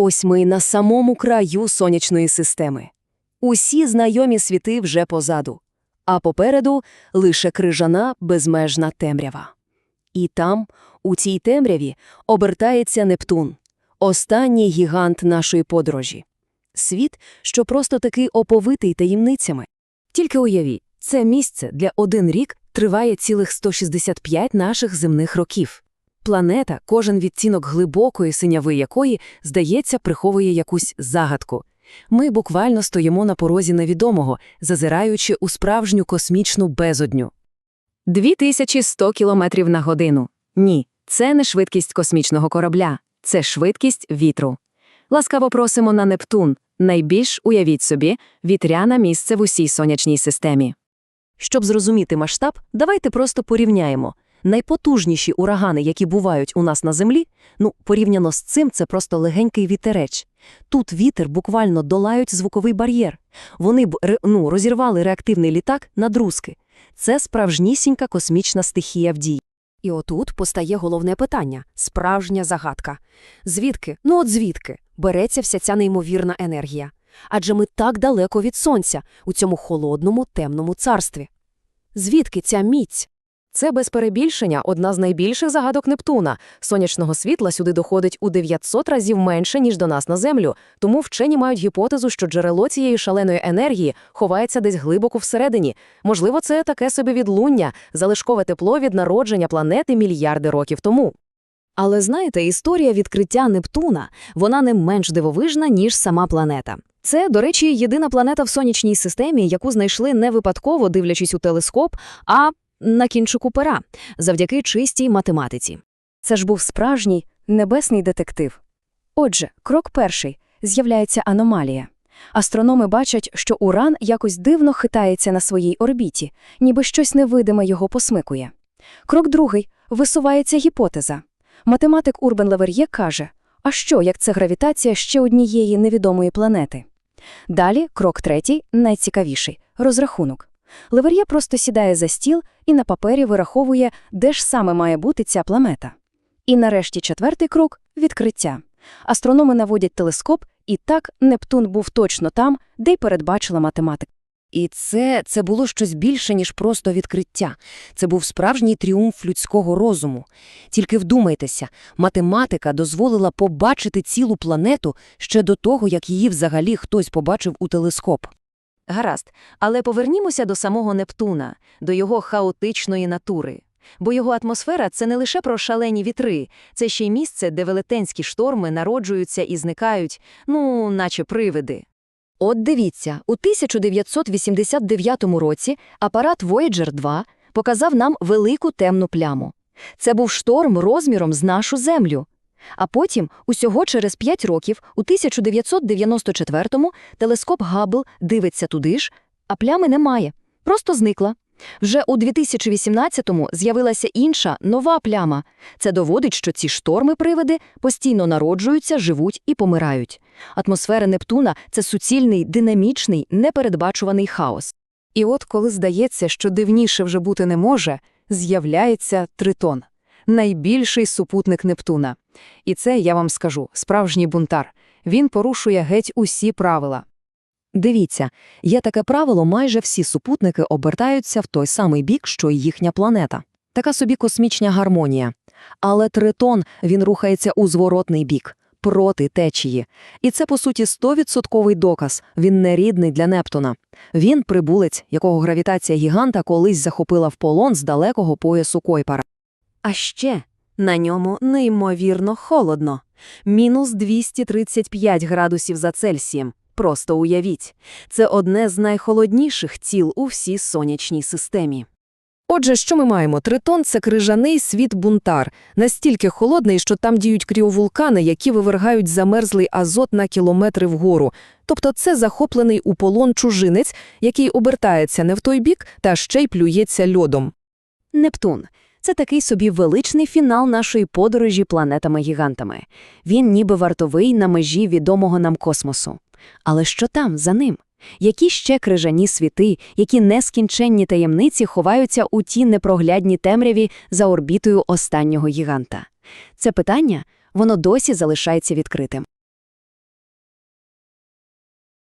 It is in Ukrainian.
Ось ми на самому краю сонячної системи. Усі знайомі світи вже позаду, а попереду лише крижана безмежна темрява. І там, у цій темряві, обертається Нептун, останній гігант нашої подорожі. Світ, що просто таки оповитий таємницями. Тільки уявіть, це місце для один рік триває цілих 165 наших земних років. Планета, кожен відтінок глибокої синяви якої, здається, приховує якусь загадку. Ми буквально стоїмо на порозі невідомого, зазираючи у справжню космічну безодню. 2100 кілометрів на годину. Ні, це не швидкість космічного корабля, це швидкість вітру. Ласкаво просимо на Нептун, найбільш, уявіть собі, вітряне місце в усій сонячній системі. Щоб зрозуміти масштаб, давайте просто порівняємо. Найпотужніші урагани, які бувають у нас на землі, ну, порівняно з цим, це просто легенький вітереч. Тут вітер буквально долають звуковий бар'єр. Вони б ну, розірвали реактивний літак на друзки. Це справжнісінька космічна стихія в дії. І отут постає головне питання – справжня загадка. Звідки, ну от звідки, береться вся ця неймовірна енергія? Адже ми так далеко від сонця, у цьому холодному, темному царстві. Звідки ця міць? Це без перебільшення одна з найбільших загадок Нептуна. Сонячного світла сюди доходить у 900 разів менше, ніж до нас на Землю, тому вчені мають гіпотезу, що джерело цієї шаленої енергії ховається десь глибоко всередині. Можливо, це таке собі відлуння, залишкове тепло від народження планети мільярди років тому. Але знаєте, історія відкриття Нептуна, вона не менш дивовижна, ніж сама планета. Це, до речі, єдина планета в сонячній системі, яку знайшли не випадково, дивлячись у телескоп, а на кінчику пера, завдяки чистій математиці. Це ж був справжній небесний детектив. Отже, крок перший – з'являється аномалія. Астрономи бачать, що Уран якось дивно хитається на своїй орбіті, ніби щось невидиме його посмикує. Крок другий – висувається гіпотеза. Математик Урбен Левер'є каже, а що, як це гравітація ще однієї невідомої планети? Далі, крок третій, найцікавіший – розрахунок. Левер'є просто сідає за стіл і на папері вираховує, де ж саме має бути ця планета. І нарешті четвертий крок – відкриття. Астрономи наводять телескоп, і так Нептун був точно там, де й передбачила математика. І це, це було щось більше, ніж просто відкриття. Це був справжній тріумф людського розуму. Тільки вдумайтеся, математика дозволила побачити цілу планету ще до того, як її взагалі хтось побачив у телескоп. Гаразд, але повернімося до самого Нептуна, до його хаотичної натури. Бо його атмосфера – це не лише про шалені вітри, це ще й місце, де велетенські шторми народжуються і зникають, ну, наче привиди. От дивіться, у 1989 році апарат Voyager 2 показав нам велику темну пляму. Це був шторм розміром з нашу Землю. А потім, усього через 5 років, у 1994-му, телескоп Габбл дивиться туди ж, а плями немає, просто зникла. Вже у 2018-му з'явилася інша, нова пляма. Це доводить, що ці шторми-привиди постійно народжуються, живуть і помирають. Атмосфера Нептуна – це суцільний, динамічний, непередбачуваний хаос. І от коли здається, що дивніше вже бути не може, з'являється Тритон – найбільший супутник Нептуна. І це, я вам скажу, справжній бунтар. Він порушує геть усі правила. Дивіться, є таке правило, майже всі супутники обертаються в той самий бік, що й їхня планета. Така собі космічна гармонія. Але Тритон, він рухається у зворотний бік, проти течії. І це, по суті, 100% доказ, він не рідний для Нептуна. Він прибулець, якого гравітація гіганта колись захопила в полон з далекого поясу Койпара. А ще на ньому неймовірно холодно. Мінус 235 градусів за Цельсієм. Просто уявіть, це одне з найхолодніших тіл у всій сонячній системі. Отже, що ми маємо? Тритон – це крижаний світ-бунтар, настільки холодний, що там діють кріовулкани, які вивергають замерзлий азот на кілометри вгору. Тобто це захоплений у полон чужинець, який обертається не в той бік та ще й плюється льодом. Нептун – це такий собі величний фінал нашої подорожі планетами-гігантами. Він ніби вартовий на межі відомого нам космосу. Але що там, за ним? Які ще крижані світи, які нескінченні таємниці ховаються у ті непроглядні темряві за орбітою останнього гіганта? Це питання, воно досі залишається відкритим.